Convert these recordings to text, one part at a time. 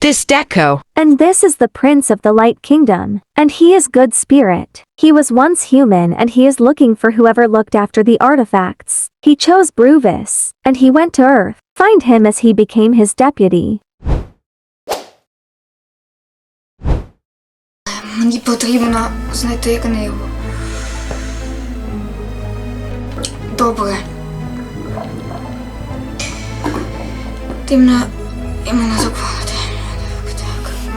This Deco. And this is the Prince of the Light Kingdom, and he is good spirit. He was once human and he is looking for whoever looked after the artifacts. He chose Bruvis, and he went to Earth, find him as he became his deputy. Мені потрібно знайти книгу. Добре. Ти мене іменно заповнити. Так, так.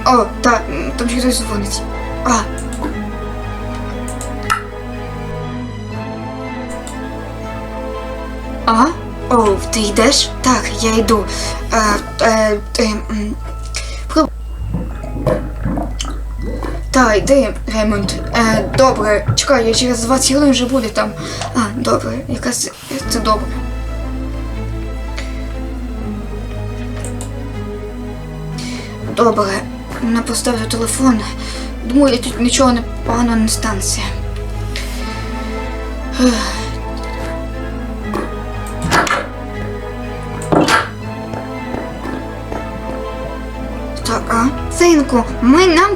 О, так, там ще хтось дзвонить. А. А? О, ти йдеш? Так, я йду. Е, е, м, про- та, йди, Ремонт. Е, добре, чекай, я через 20 хвилин вже буду там. А, добре, якраз це добре. Добре, не поставлю телефон. Думаю, тут нічого не погано не станеться. Так, а? Синку, ми нам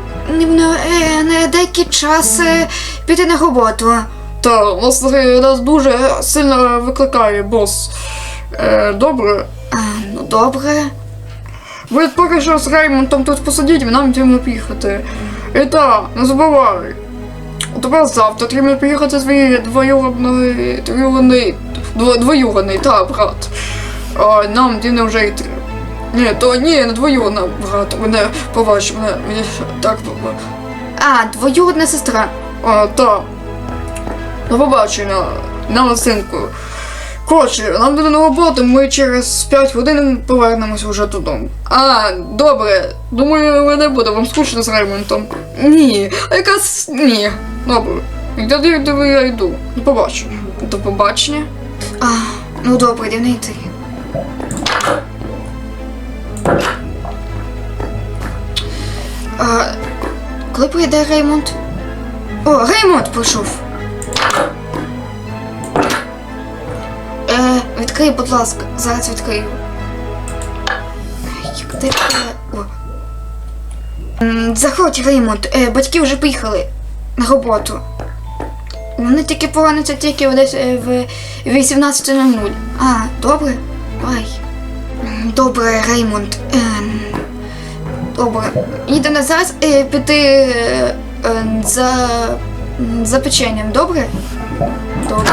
на, е, на деякий час е, піти на роботу. Та нас, е, нас дуже сильно викликає бос. Е, добре. А, ну добре. Ви поки що з Реймонтом тут посидіть, нам потрібно поїхати. І та, не забувай. Тепер завтра потрібно поїхати твій двоюродний, двоюродний, двоюродний, та, брат. А, нам потрібно вже йти. Ні, то ні, не двоюродна, брат, мене побач, мене, мені так, А, двоюродна сестра. А, та. До побачення, на синку. Коротше, нам буде на роботу, ми через 5 годин повернемося вже додому. А, добре. Думаю, не буде вам скучно з Реймонтом. Ні, а якраз ні. Добре. Тоді йду, я йду. До побачення. До побачення. А, ну добре, де не йти. А, коли прийде Реймонд? О, Реймонд прийшов. Відкрий, будь ласка, зараз відкрию. Ти. О. Заходь, Реймонд, е, батьки вже приїхали на роботу. Вони тільки повернуться тільки десь е, в 18.00. А, добре? Ай. Добре, Реймонд. Ем, добре. Їде на зараз е, піти за, за печенням, добре? Добре.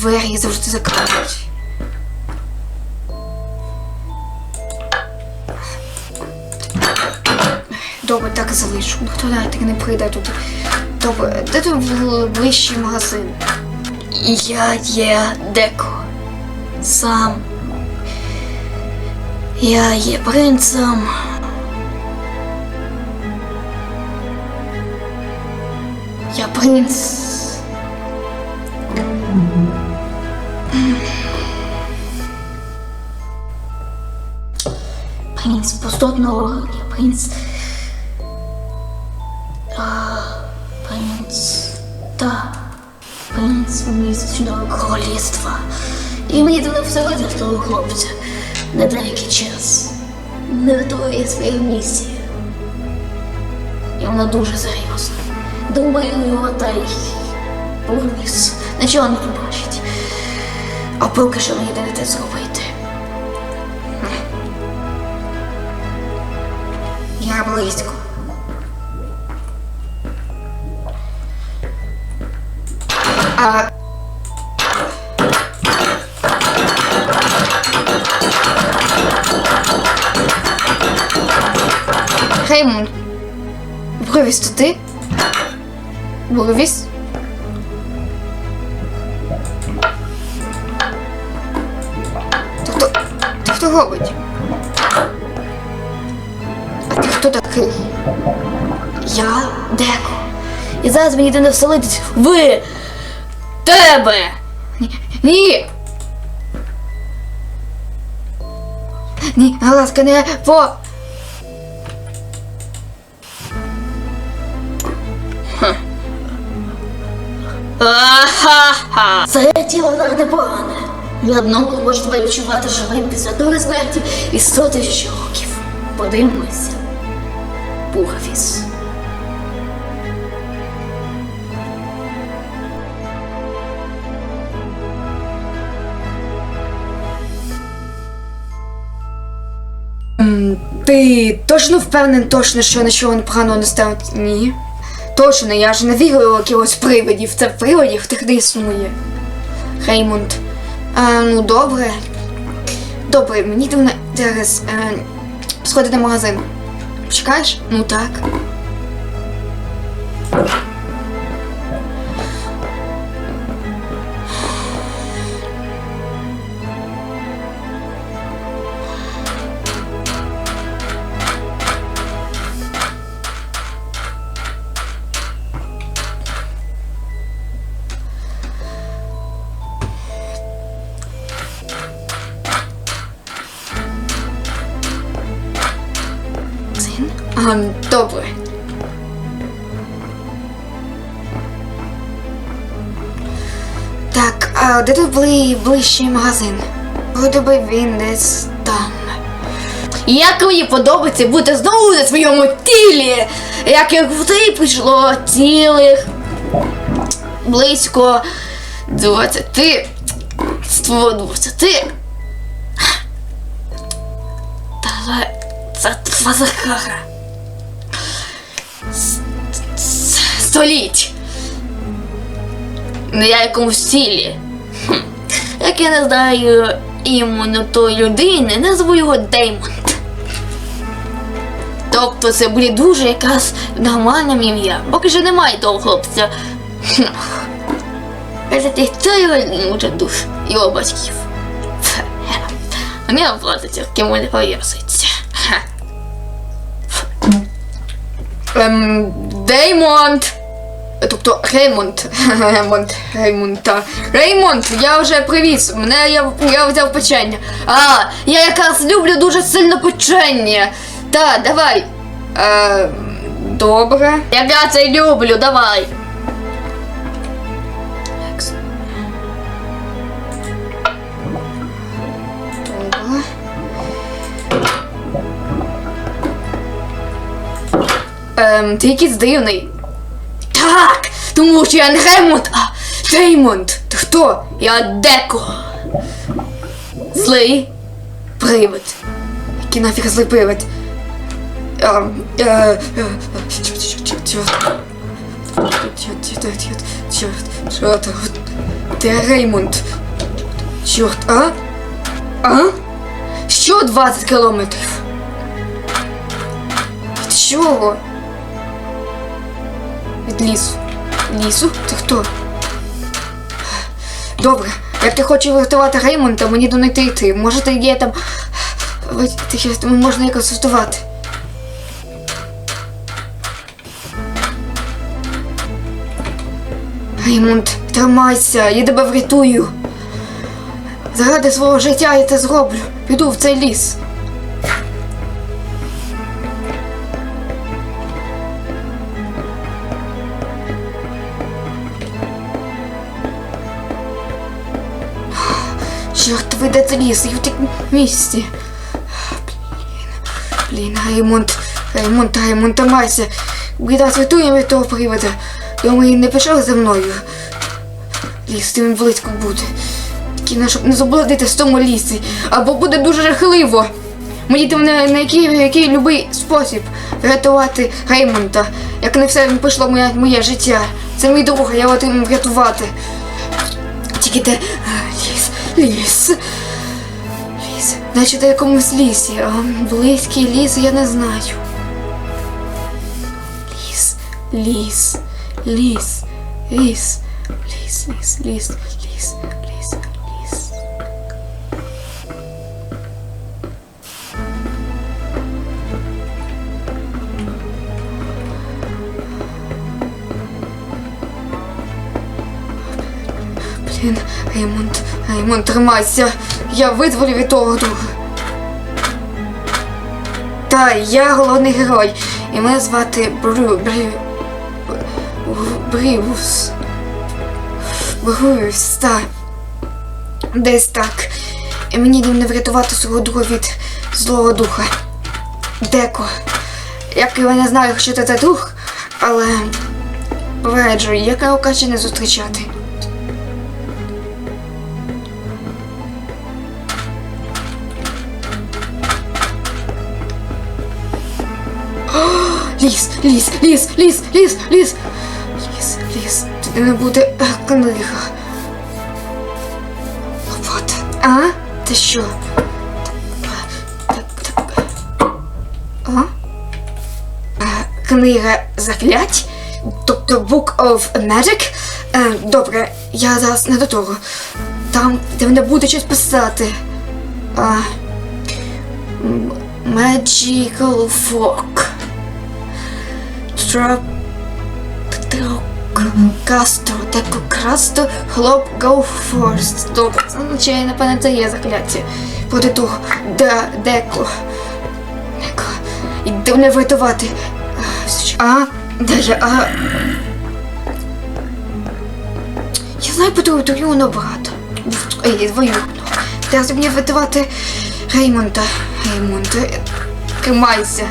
Двері завжди закривають. Добре, так залишу. Ну хто знає, так не прийде тут. Добре, де тут ближчий магазин? Я є деко. Сам. Я є принцем. Я принц. Пустотного, я принц. А, принц. Та. Принц місячного королівства. І мені туди всередині того хлопця на деякий час. Не готує свою місію. І вона дуже серйозна. Думаю, його та й повніс. Нічого не побачить. А поки що мені те зробити. Близько. А... Реймонд, Бровіс, то ти? Бровіс? То хто, то хто робить? Я деко. І зараз мені йде не вселитись ви тебе. Ні. Ні, ласка, не по. Ха. Це тіло нам непогане. Ні одному можна відчувати живим після до смерті і сто років. Подивимося. Пугафіс. Ти точно впевнений, точно, що нічого поганого не стане? Ні. Точно, я ж не вірю якихось привидів. Це привидів тих не існує. Реймонд. А, ну добре. Добре, мені дивно зараз е, сходити в магазин. Чекаєш? Ну так. А, добре. Так, а де тут бли, ближчий магазин? Вроде би він десь там. Як мені подобається бути знову на своєму тілі, як як ти прийшло цілих близько 20 ство 20 та це захара. Століть. На якомусь тілі. Як я не знаю іменно тої людини, назву його Деймонд. Тобто це буде дуже якраз нормальним ім'я. Поки що немає того хлопця. Це його може душ, його батьків. Не оплатиться, кому не пов'язується. Ем, Деймонд. Тобто Реймонд. Реймонд. Реймонд. Та. Реймонд, я вже привіз. Мене я, я взяв печення. А, я якраз люблю дуже сильно печення. Та, давай. Е, добре. Я це люблю, давай. Ем, ти якийсь дивний. Так, тому що я не Реймонд, а Деймонд. Ти хто? Я Деко. Злий привид. Який нафіг злий привид. Чорт. Де Реймонд? Чорт, а? А? Що 20 кілометрів? Чого? Від лісу. Лісу? Ти хто? Добре, як ти хочеш врятувати Реймонда, мені до не йти. Може ти є там. Можна якось врятувати. Реймонд, тримайся, я тебе врятую. Заради свого життя я це зроблю. Піду в цей ліс. Ви де це ліс? Я в такому місці. Блін, Реймонд, Реймонд, Реймонд, тримайся. Біда врятує від того привода. Думаю, не пішов за мною. Ліс тим близько буде. На щоб не заблудити в тому лісі. Або буде дуже жахливо. Мені там на, на який, який любий спосіб врятувати Реймонда. Як не все пішло моє, моє життя. Це мій друг, я його врятувати. Тільки а, ліс, ліс. Значить, в якомусь лісі. А близький ліс я не знаю. Ліс, ліс, ліс, ліс, ліс, ліс, ліс, ліс, ліс, ліс. Блін, Реймонд, Реймонд, тримайся. Я визволю від того друга. Та, я головний герой. І мене звати Брю, Брю, Брівус. Брюс, так. Десь так. І мені не врятувати свого друга від злого духа. Деко. Як я не знаю, що це за дух, але попереджую, яка краще не зустрічати. Ліс, ліс, ліс, ліс, ліс, ліс. Ліс, ліс. Туди не буде е, книга. Лопата. А? Ти що? Так, так. А? Е, Книга заклять? Тобто Book of Magic? Е, добре, я зараз не до того. Там, де мене буде щось писати. А, м- Magical Fork. Трок... Кастро, деко красто, хлоп, go first. Означає, напевне, це є закляття. Проти того, де, деко. Деко. І де мене врятувати. А, все А, я, знаю про твою Торіону багато. Ей, двоюрну. Зараз мені врятувати Реймонда. Реймонд, тримайся.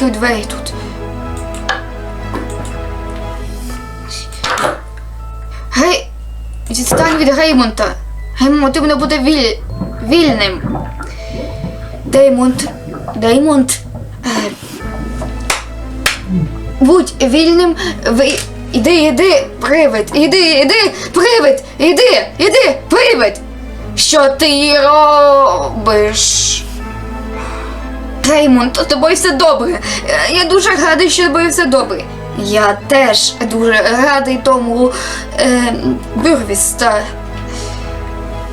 Відкрив двері тут. Гей, відстань від Геймонта. Геймонт, ти мене буде віль... вільним. Деймонд, Деймонд. Е, будь вільним. Ви... Іди, іди, привид, іди, іди, привид, іди, іди, привид. Що ти робиш? Реймонд, з тобою все добре. Е, Я дуже радий, що тобою все добре. Я теж дуже радий тому е, Бюрвіста.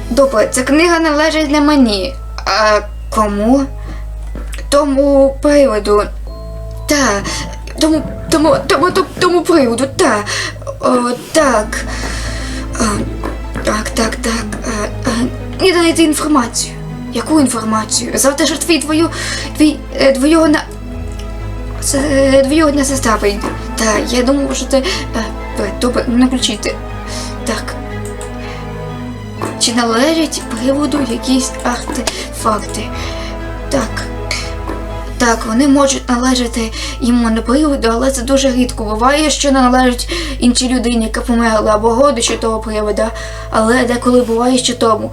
Добре, ця книга належить не мені. А кому? Тому приводу. Та. Тому, тому, тому, тому, тому приводу, та. О, так. О, так, так, так. Е, е, Мені дайте інформацію. Яку інформацію? Завтра ж твій твою. твій е, двоюродна. Е, двоюродна сестра прийде. Та, я думав, що це. Е, е, добре, не включити. Так. Чи належать приводу якісь артефакти? Так. Так, вони можуть належати йому приводу, але це дуже рідко буває, що не належать іншій людині, яка померла, або родичі того привода, але деколи буває ще тому.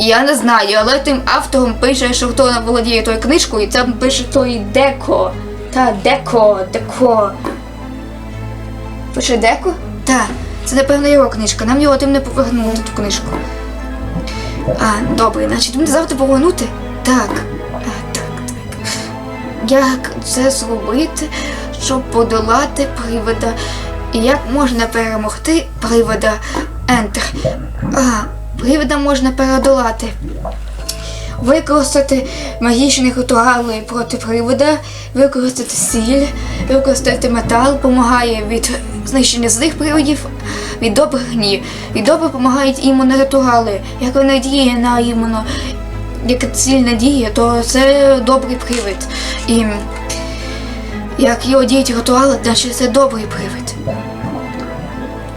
Я не знаю, але тим автором пише, що хто володіє тою книжкою, і це пише той Деко. Та, Деко, Деко. Пише Деко? Так, це напевно його книжка. Нам його тим не повернути ту книжку. А, добре, значить, мені завтра повернути? Так. А, так, так. Як це зробити, щоб подолати привода? І як можна перемогти привода? Enter. А, привода можна передолати. Використати магічні ритуали проти привода, використати сіль, використати метал, допомагає від знищення злих приводів, від добрих ні. Від добрих допомагають іменно ритуали. Як вона діє на іменно, як ціль не діє, то це добрий привид. І як його діють ритуали, значить це добрий привид.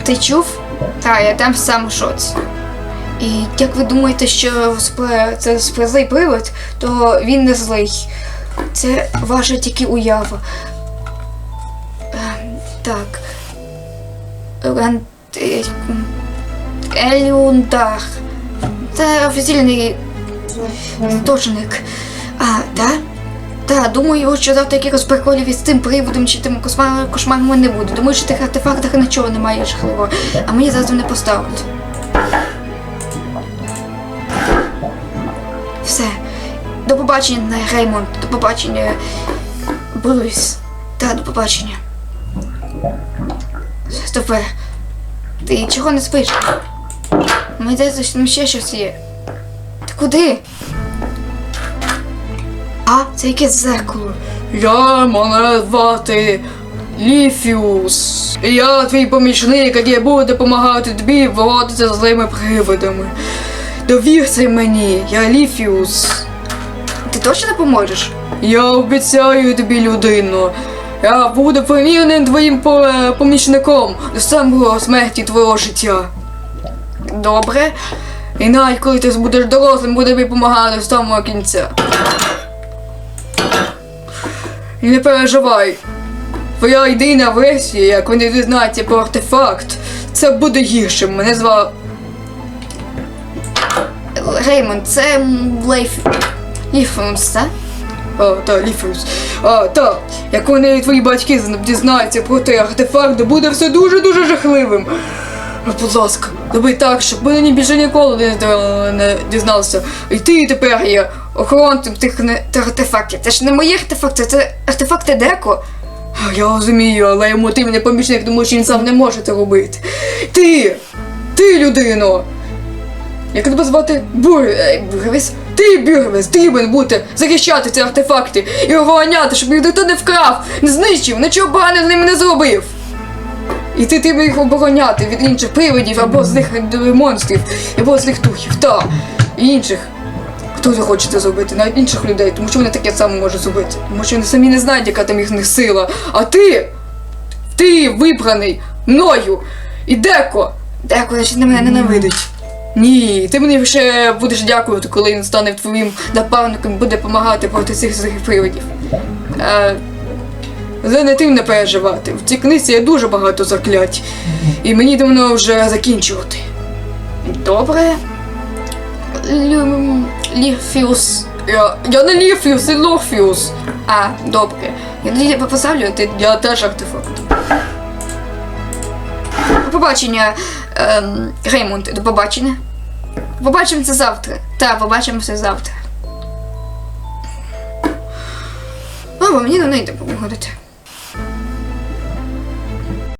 Ти чув? Так, я там сам шоці. І як ви думаєте, що це злий привид, то він не злий. Це ваша тільки уява. Ем, так. Е. Це офіційний істочник. А, так? Так, думаю, що завтра якихось приколів із цим приводом чи тим кошмаром не буде. Думаю, що тих артефактах нічого немає жахливого, а мені завтра не поставлять. До побачення, Реймонд. До побачення. Брюс. Та, до побачення. Стопе. Ти чого не спиш? Мені здається, що ще щось є. Ти куди? А, це якесь зеркало. Я мене звати Ліфіус. Я твій помічник, який буде допомагати тобі боротися з злими привидами. Довірся мені, я Ліфіус. Точно допоможеш? Я обіцяю тобі, людино. Я буду помірним твоїм е, помічником до самого смерті твого життя. Добре. І навіть коли ти будеш дорослим, буде тобі допомагати до самого кінця. І не переживай. Твоя єдина версія, як вони дізнаються про артефакт, це буде гіршим. Мене звав. Реймонд, це Лейф. Ліфунс, так? А, та, Ліфеус. А, та, як вони твої батьки дізнаються про той артефакт, то буде все дуже-дуже жахливим. Будь ласка, зроби так, щоб вони більше ніколи не, дізналися. І ти тепер є охоронцем тих не- Це артефакти. Це ж не мої артефакти, це артефакти Деко. Я розумію, але йому ти не помічник, тому що він сам не може це робити. Ти! Ти, людино! Як тебе звати? Бур... е, Бюргевіс? Ти, Бюргевіс, потрібен бути захищати ці артефакти і охороняти, щоб їх ніхто не вкрав, не знищив, нічого поганого з ними не зробив. І ти треба їх обороняти від інших привидів або злих е, монстрів, або злих духів, та і інших. Хто захоче це зробити, навіть інших людей, тому що вони таке саме можуть зробити. Тому що вони самі не знають, яка там їхня сила. А ти, ти вибраний мною і деко. Деко, значить, на мене ненавидить. Ні, ти мені ще будеш дякувати, коли він стане твоїм напарником, буде допомагати проти цих злих привидів. Е, за не тим не переживати. В цій книзі є дуже багато заклять. І мені давно вже закінчувати. Добре. Лю... Ліфіус. Я, я не Ліфіус, і Лорфіус. А, добре. Я тоді тебе поставлю, ти Я теж артефакт. Побачення, ем, Реймонд, до побачення. Побачимося завтра. Так, побачимося завтра. Мама, мені на неї допомогти.